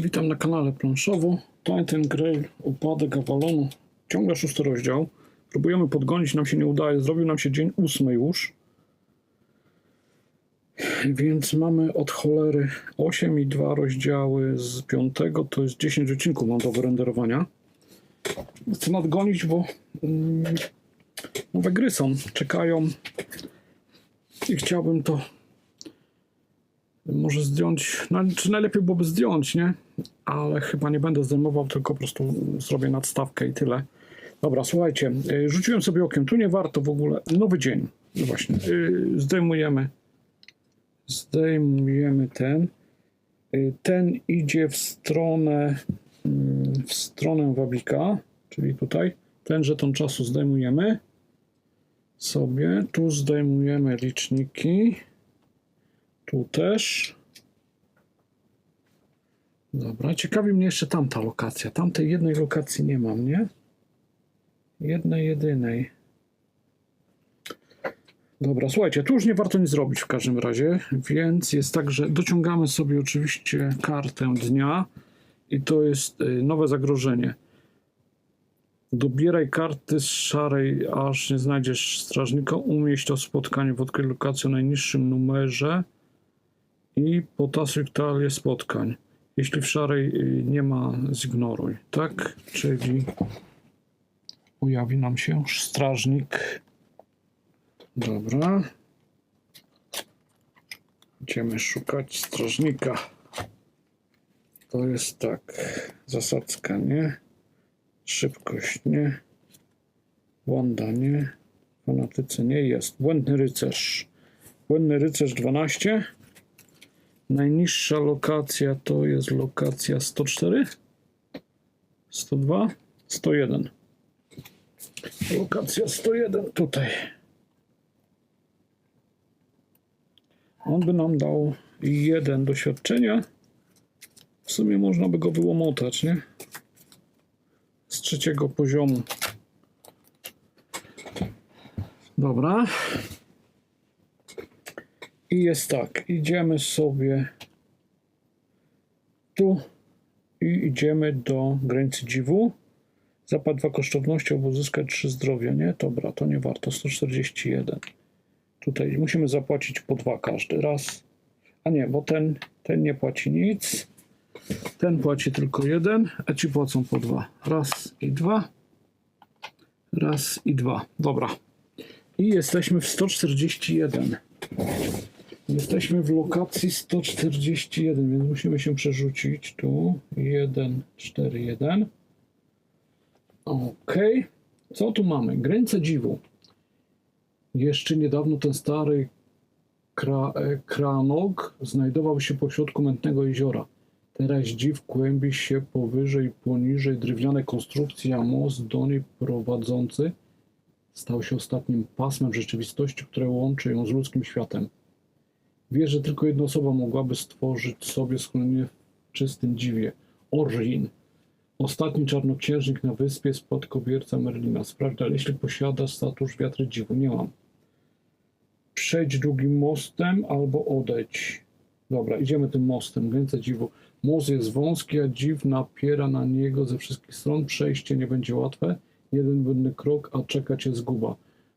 Witam na kanale planszowo. Titan Grail, upadek Avalonu. Ciągle szósty rozdział. Próbujemy podgonić, nam się nie udaje. Zrobił nam się dzień ósmy już. Więc mamy od cholery 8 i 2 rozdziały z piątego. To jest 10 odcinków mam do wyrenderowania. Chcę nadgonić, bo mm, nowe gry są, czekają i chciałbym to może zdjąć, czy najlepiej byłoby zdjąć, nie? Ale chyba nie będę zdejmował, tylko po prostu zrobię nadstawkę i tyle. Dobra, słuchajcie, y, rzuciłem sobie okiem, tu nie warto w ogóle, nowy dzień, no właśnie, y, zdejmujemy, zdejmujemy ten, Y, ten idzie w stronę, mm, w stronę wabika, czyli tutaj, ten żeton czasu zdejmujemy. Sobie, tu zdejmujemy liczniki, tu też. Dobra, ciekawi mnie jeszcze tamta lokacja. Tamtej jednej lokacji nie mam, nie? Jednej, jedynej. Dobra, słuchajcie, tu już nie warto nic zrobić w każdym razie, więc jest tak, że dociągamy sobie oczywiście kartę dnia i to jest y, nowe zagrożenie. Dobieraj karty z szarej, aż nie znajdziesz strażnika. Umieść to spotkanie w odkryj lokację o najniższym numerze i potasuj talię spotkań. Jeśli w szarej y, nie ma, zignoruj. Tak? Czyli pojawi nam się strażnik. Dobra. Idziemy szukać strażnika. To jest tak. Zasadzka nie. Szybkość nie. Wanda nie. Fanatycy nie jest. Błędny rycerz. Błędny rycerz 12. Najniższa lokacja to jest lokacja 104, 102, 101. Lokacja 101 tutaj. On by nam dał jeden doświadczenia. W sumie można by go wyłomotać, nie? Z trzeciego poziomu. Dobra. I jest tak, idziemy sobie tu i idziemy do granicy dziwu. Zapad dwa kosztowności, albo uzyskać 3 zdrowia, nie? Dobra, to nie warto, 141. Tutaj musimy zapłacić po dwa każdy raz. A nie, bo ten, ten nie płaci nic. Ten płaci tylko jeden, a ci płacą po dwa. Raz i dwa. Raz i dwa. Dobra. I jesteśmy w 141. Jesteśmy w lokacji 141, więc musimy się przerzucić tu. 1, 4, 1. Ok. Co tu mamy? Granica dziwu. Jeszcze niedawno ten stary kra, e, kranog znajdował się pośrodku mętnego jeziora. Teraz dziw kłębi się powyżej poniżej drewniane konstrukcje, a most do niej prowadzący stał się ostatnim pasmem rzeczywistości, które łączy ją z ludzkim światem. Wie, że tylko jedna osoba mogłaby stworzyć sobie schronienie w czystym dziwie. Orlin. Ostatni czarnoksiężnik na wyspie spadkobierca Merlina. Sprawdź dalej, jeśli posiadasz status wiatry dziwu. Nie mam. Przejdź drugim mostem albo odejdź. Dobra, idziemy tym mostem. Granica dziwu. Most jest wąski, a dziw napiera na niego ze wszystkich stron. Przejście nie będzie łatwe. Jeden błędny krok, a czeka cię zguba.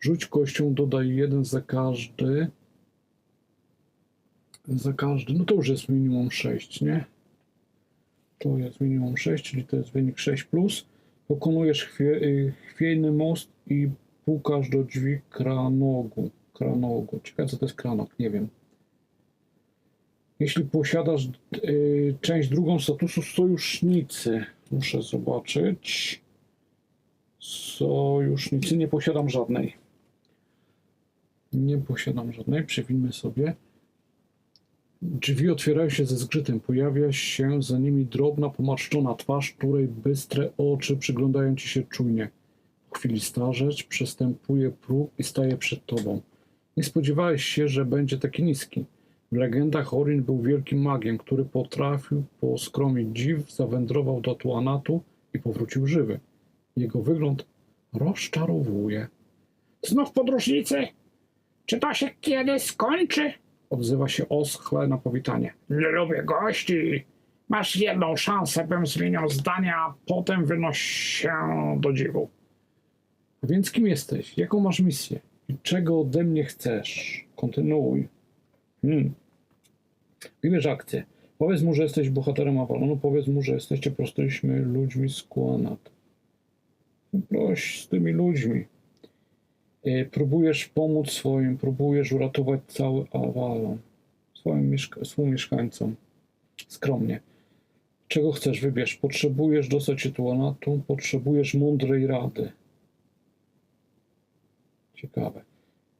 Rzuć kością, dodaj jeden za każdy. Za każdy. No to już jest minimum 6, nie? To jest minimum 6, czyli to jest wynik 6. Plus. Pokonujesz chwie, y, chwiejny most i pukasz do drzwi kranogu. Kranogu. Ciekawe, co to jest kranog, nie wiem. Jeśli posiadasz y, część drugą statusu sojusznicy, muszę zobaczyć. Sojusznicy, nie posiadam żadnej. Nie posiadam żadnej, przewinmy sobie. Drzwi otwierają się ze zgrzytem. Pojawia się za nimi drobna, pomarszczona twarz, której bystre oczy przyglądają ci się czujnie. Po chwili starzeć przestępuje próg i staje przed tobą. Nie spodziewałeś się, że będzie taki niski. W legendach Orin był wielkim magiem, który potrafił poskromić dziw, zawędrował do Tuanatu i powrócił żywy. Jego wygląd rozczarowuje. Znów podróżnicy? Czy to się kiedy skończy? Odzywa się oschle na powitanie. Nie lubię gości. Masz jedną szansę, bym zmienił zdania, a potem wynoś się do dziwu. A więc kim jesteś? Jaką masz misję? I czego ode mnie chcesz? Kontynuuj. Hmm. Wybierz akcję. Powiedz mu, że jesteś bohaterem Avalonu. Powiedz mu, że jesteście prostymi ludźmi z Kuanat. Proś z tymi ludźmi. E, Próbujesz pomóc swoim, próbujesz uratować cały Avalon. Swoim, mieszka- swoim mieszkańcom. Skromnie. Czego chcesz? Wybierz. Potrzebujesz dostać się tu potrzebujesz mądrej rady. Ciekawe.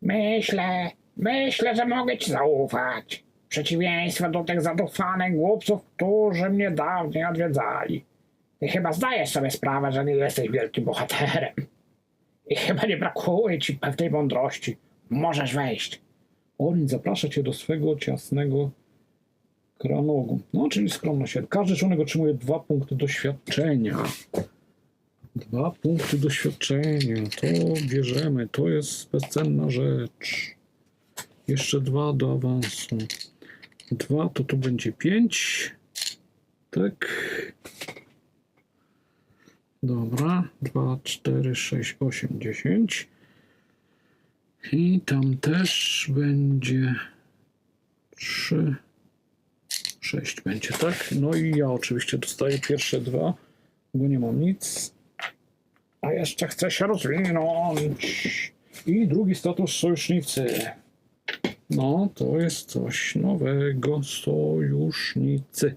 Myślę, myślę, że mogę ci zaufać. W przeciwieństwie do tych zadufanych głupców, którzy mnie dawniej odwiedzali. Ty chyba zdajesz sobie sprawę, że nie jesteś wielkim bohaterem. Chyba nie brakuje ci pewnej mądrości. Możesz wejść. Orin zaprasza cię do swego ciasnego kranogu. No, czyli skromność. Każdy członek otrzymuje dwa punkty doświadczenia. Dwa punkty doświadczenia. To bierzemy. To jest bezcenna rzecz. Jeszcze dwa do awansu. Dwa to tu będzie pięć. Tak. Dobra. Dwa, cztery, sześć, osiem, dziesięć. I tam też będzie 3, 6 będzie, tak? No i ja oczywiście dostaję pierwsze dwa, bo nie mam nic. A jeszcze chcę się rozwinąć. I drugi status sojusznicy. No, to jest coś nowego. Sojusznicy.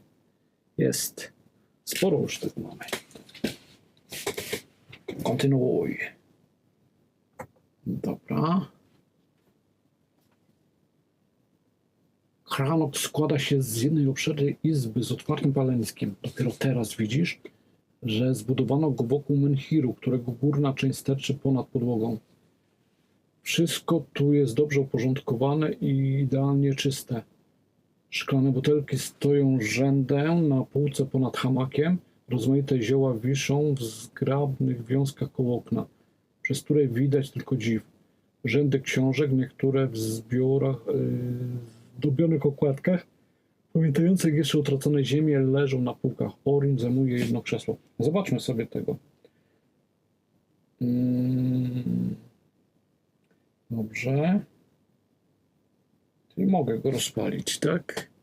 Jest. Sporo już tego mamy. Kontynuuj. Dobra. Kranok składa się z jednej obszernej izby z otwartym paleniskiem. Dopiero teraz widzisz, że zbudowano go wokół menhiru, którego górna część sterczy ponad podłogą. Wszystko tu jest dobrze uporządkowane i idealnie czyste. Szklane butelki stoją rzędem na półce ponad hamakiem. Rozmaite zioła wiszą w zgrabnych wiązkach koło okna, przez które widać tylko dziw. Rzędy książek, niektóre w zbiorach, yy, zdobionych okładkach, pamiętających jeszcze utracone ziemie, leżą na półkach. Orin zajmuje jedno krzesło. Zobaczmy sobie tego. Mm. Dobrze. Czyli mogę go rozpalić, tak?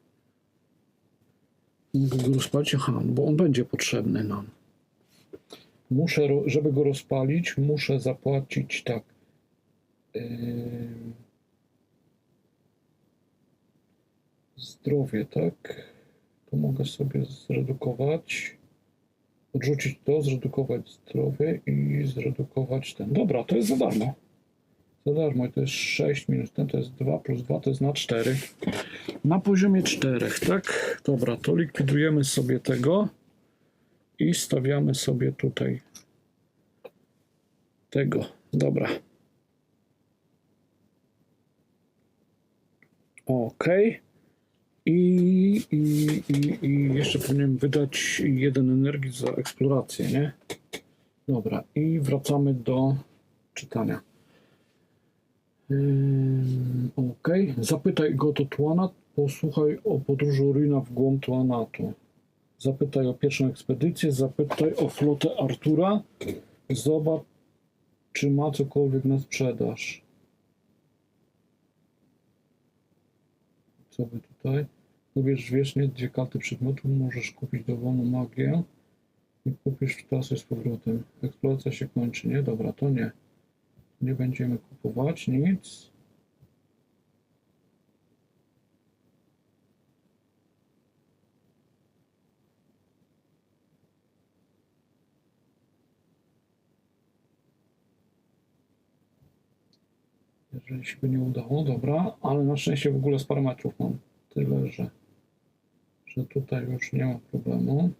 Mogę go rozpalić? Bo on będzie potrzebny nam. Muszę, żeby go rozpalić, muszę zapłacić tak. Ym, Zdrowie, tak? To mogę sobie zredukować. Odrzucić to, zredukować zdrowie i zredukować ten. Dobra, to jest za darmo. Za darmo to jest 6 minus ten to jest 2 plus 2 to jest na 4. Na poziomie 4, tak? Dobra, to likwidujemy sobie tego i stawiamy sobie tutaj tego. Dobra. Ok. I, i, i, I jeszcze powinienem wydać jeden energii za eksplorację, nie? Dobra, i wracamy do czytania. Ym, ok. Zapytaj go to Tuanat, posłuchaj o podróży Orina w głąb Tuanatu. Zapytaj o pierwszą ekspedycję, zapytaj o flotę Artura. Zobacz, czy ma cokolwiek na sprzedaż. Co by tutaj? Wybierz wiecznie dwie karty przedmiotu, możesz kupić dowolną magię i kupisz tasy z powrotem. Eksploracja się kończy, nie? Dobra, to nie. Nie będziemy kupować nic. Jeżeli się by nie udało, dobra, ale na szczęście w ogóle z parametrów mam tyle, że, że tutaj już nie ma problemu.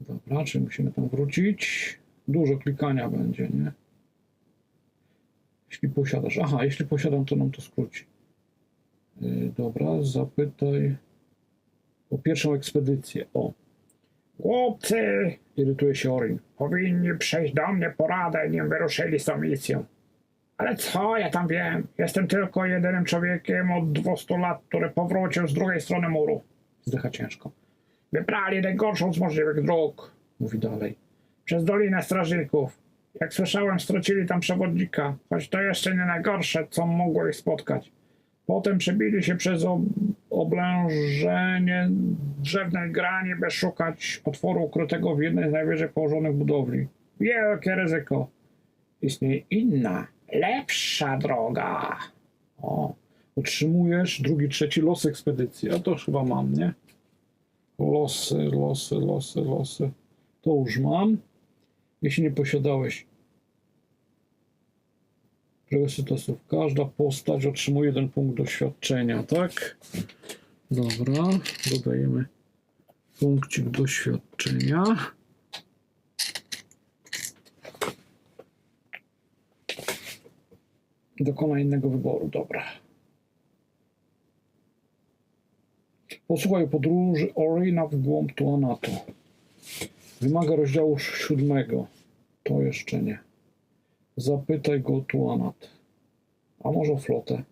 Dobra, czyli musimy tam wrócić. Dużo klikania będzie, nie? Jeśli posiadasz. Aha, jeśli posiadam, to nam to skróci. Yy, dobra, zapytaj o pierwszą ekspedycję. O, Głupcy irytuje się Orin. powinni przejść do mnie poradę, nim wyruszyli z tą misją. Ale co ja tam wiem? Jestem tylko jedynym człowiekiem od 200 lat, który powrócił z drugiej strony muru. Zdycha ciężko. Wybrali najgorszą z możliwych dróg. Mówi dalej. Przez Dolinę Strażników. Jak słyszałem, stracili tam przewodnika, choć to jeszcze nie najgorsze, co mogło ich spotkać. Potem przebili się przez ob oblężenie drzewnej grani, by szukać otworu ukrytego w jednej z najwyżej położonych budowli. Wielkie ryzyko. Istnieje inna, lepsza droga. O, otrzymujesz drugi, trzeci los ekspedycji. A to chyba mam, nie? Losy, losy, losy, losy. To już mam. Jeśli nie posiadałeś preresytosów, każda postać otrzymuje jeden punkt doświadczenia, tak? Dobra, dodajemy punkcik doświadczenia. Dokonaj innego wyboru, dobra. Posłuchaj podróży Orina w głąb Tuanatu. Wymaga rozdziału siódmego. To jeszcze nie. Zapytaj go o Tuanat. A może o flotę.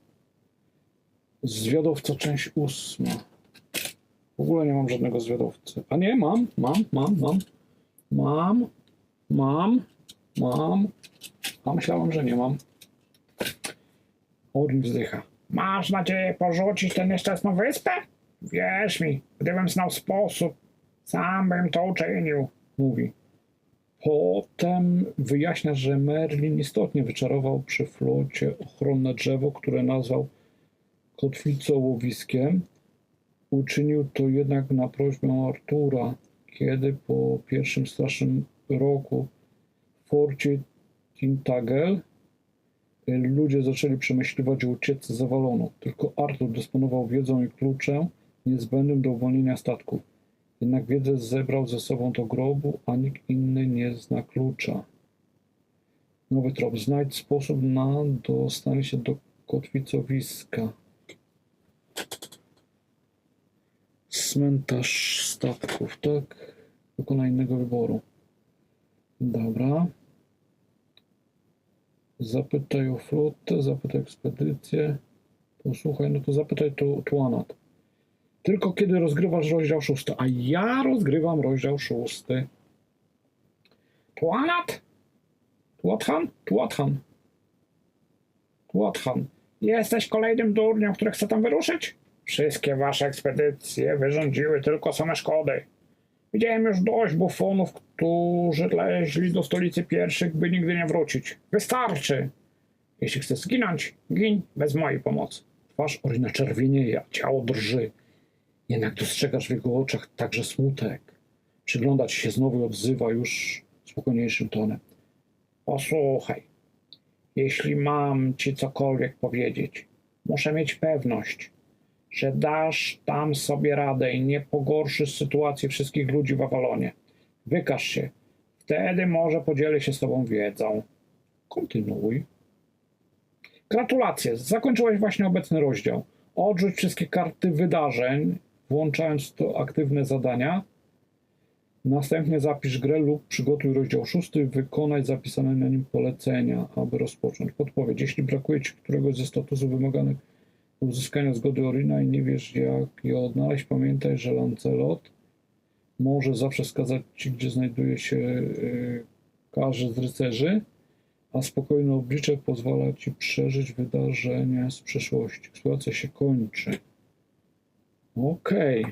Zwiadowca, część ósma. W ogóle nie mam żadnego zwiadowcy. A nie, mam, mam, mam, mam. Mam, mam, mam. A myślałem, że nie mam. Orin wzdycha. Masz nadzieję porzucić tę nieszczęsną wyspę? Wierz mi, gdybym znał sposób, sam bym to uczynił. mówi. Potem wyjaśnia, że Merlin istotnie wyczarował przy flocie ochronne drzewo, które nazwał kotwicołowiskiem. Uczynił to jednak na prośbę Artura, kiedy po pierwszym strasznym roku w forcie Tintagel ludzie zaczęli przemyśliwać o ucieczce zawalono. Tylko Artur dysponował wiedzą i kluczem niezbędnym do uwolnienia statków. Jednak wiedzę zebrał ze sobą do grobu, a nikt inny nie zna klucza. Nowy trop. Znajdź sposób na dostanie się do kotwicowiska. Cmentarz statków, tak? Dokonaj innego wyboru. Dobra. Zapytaj o flotę, zapytaj o ekspedycję. Posłuchaj, no to zapytaj tu Tuanat. Tylko kiedy rozgrywasz rozdział szósty, a ja rozgrywam rozdział szósty. Tuanat? Tuathan? Tuathan. Tuathan. Jesteś kolejnym durniem, który chce tam wyruszyć? Wszystkie wasze ekspedycje wyrządziły tylko same szkody. Widziałem już dość bufonów, którzy leźli do stolicy pierwszych, by nigdy nie wrócić. Wystarczy! Jeśli chcesz zginąć, gin bez mojej pomocy. Twarz Orina czerwienieje, ciało drży. Jednak dostrzegasz w jego oczach także smutek. Przygląda ci się znowu i odzywa już spokojniejszym tonem. Posłuchaj, jeśli mam ci cokolwiek powiedzieć, muszę mieć pewność, że dasz tam sobie radę i nie pogorszysz sytuacji wszystkich ludzi w Awalonie. Wykaż się. Wtedy może podzielę się z tobą wiedzą. Kontynuuj. Gratulacje, zakończyłeś właśnie obecny rozdział. Odrzuć wszystkie karty wydarzeń, włączając to aktywne zadania. Następnie zapisz grę lub przygotuj rozdział szósty, wykonaj zapisane na nim polecenia, aby rozpocząć. Podpowiedź. Jeśli brakuje Ci któregoś ze statusów wymaganych do uzyskania zgody Orina i nie wiesz jak je odnaleźć, pamiętaj, że Lancelot może zawsze wskazać Ci, gdzie znajduje się yy, każdy z rycerzy, a spokojne oblicze pozwala Ci przeżyć wydarzenia z przeszłości. Sytuacja się kończy. Okej.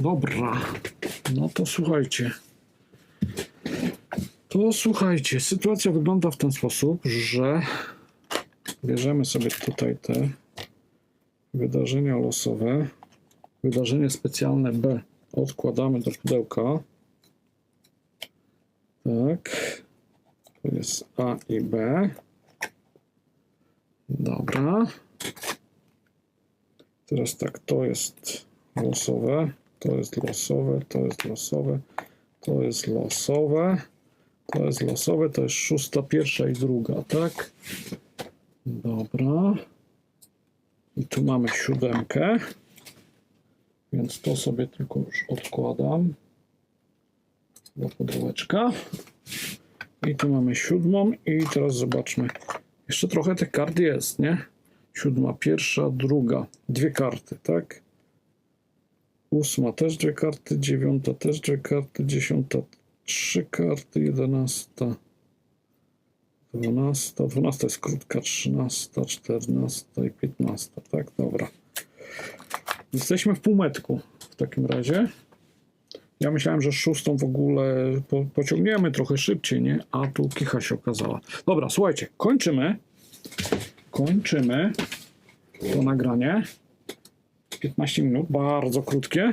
Dobra. No to słuchajcie. To słuchajcie, sytuacja wygląda w ten sposób, że bierzemy sobie tutaj te wydarzenia losowe. Wydarzenie specjalne B odkładamy do pudełka. Tak. To jest A i B. Dobra. Teraz tak, to jest losowe, to jest losowe, to jest losowe, to jest losowe, to jest losowe, to jest szósta, pierwsza i druga, tak? Dobra. I tu mamy siódemkę, więc to sobie tylko już odkładam do pudełeczka. I tu mamy siódmą i teraz zobaczmy. Jeszcze trochę tych kart jest, nie? Siódma, pierwsza, druga. Dwie karty, tak? Ósma też dwie karty, dziewiąta też dwie karty, dziesiąta trzy karty, jedenasta, dwunasta, dwunasta jest krótka, trzynasta, czternasta i piętnasta, tak? Dobra. Jesteśmy w półmetku w takim razie. Ja myślałem, że szóstą w ogóle po, pociągniemy trochę szybciej, nie? A tu kicha się okazała. Dobra, słuchajcie, kończymy. Kończymy to nagranie. 15 minut, bardzo krótkie.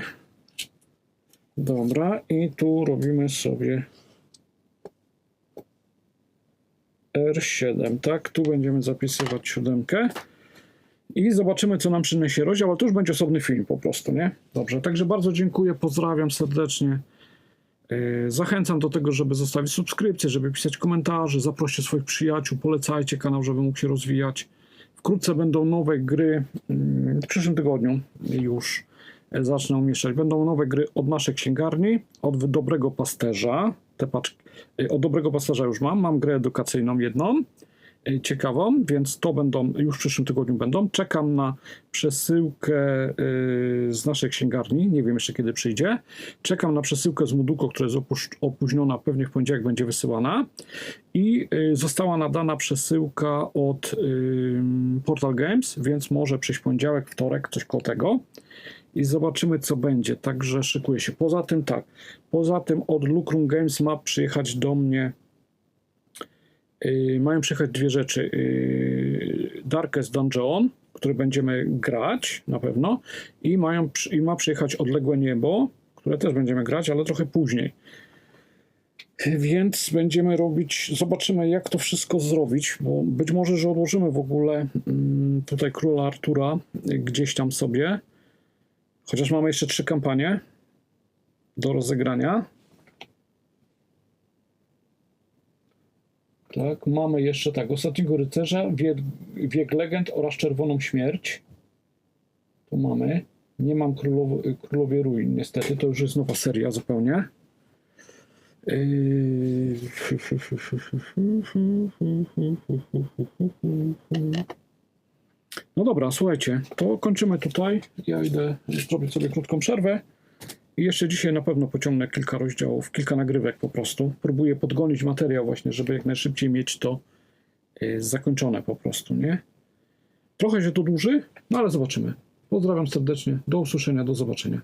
Dobra, i tu robimy sobie R7, tak? Tu będziemy zapisywać siódemkę. I zobaczymy, co nam przyniesie rozdział, ale to już będzie osobny film po prostu, nie? Dobrze, także bardzo dziękuję, pozdrawiam serdecznie. Yy, Zachęcam do tego, żeby zostawić subskrypcję, żeby pisać komentarze, zaproście swoich przyjaciół, polecajcie kanał, żeby mógł się rozwijać. Wkrótce będą nowe gry, mm, w przyszłym tygodniu już e, zacznę umieszczać. Będą nowe gry od naszej księgarni, od Dobrego Pasterza. Te paczki, e, od Dobrego Pasterza już mam, mam grę edukacyjną jedną, e, ciekawą, więc to będą, już w przyszłym tygodniu będą. Czekam na przesyłkę e, z naszej księgarni, nie wiem jeszcze kiedy przyjdzie. Czekam na przesyłkę z Muduko, która jest opóźniona, pewnie w poniedziałek będzie wysyłana. I y, została nadana przesyłka od Portal Games, więc może przyjść poniedziałek, wtorek, coś koło tego. I zobaczymy, co będzie. Także szykuje się. Poza tym, tak. Poza tym od Lucrum Games ma przyjechać do mnie. Y, mają przyjechać dwie rzeczy. Y, Darkest Dungeon, który będziemy grać na pewno. I, mają, I ma przyjechać Odległe Niebo, które też będziemy grać, ale trochę później. Więc będziemy robić, zobaczymy jak to wszystko zrobić, bo być może, że odłożymy w ogóle mm, tutaj Króla Artura y, gdzieś tam sobie. Chociaż mamy jeszcze trzy kampanie do rozegrania. Tak, mamy jeszcze tak, Ostatniego Rycerza, Wiek, Wiek Legend oraz Czerwoną Śmierć. Tu mamy. Nie mam Królowo, Królowie Ruin, niestety, to już jest nowa seria zupełnie. Yy, No dobra, słuchajcie, to kończymy tutaj. Ja idę zrobić sobie krótką przerwę. I jeszcze dzisiaj na pewno pociągnę kilka rozdziałów, kilka nagrywek po prostu. Próbuję podgonić materiał właśnie, żeby jak najszybciej mieć to yy, zakończone po prostu, nie? Trochę się to dłuży, no ale zobaczymy. Pozdrawiam serdecznie. Do usłyszenia, do zobaczenia.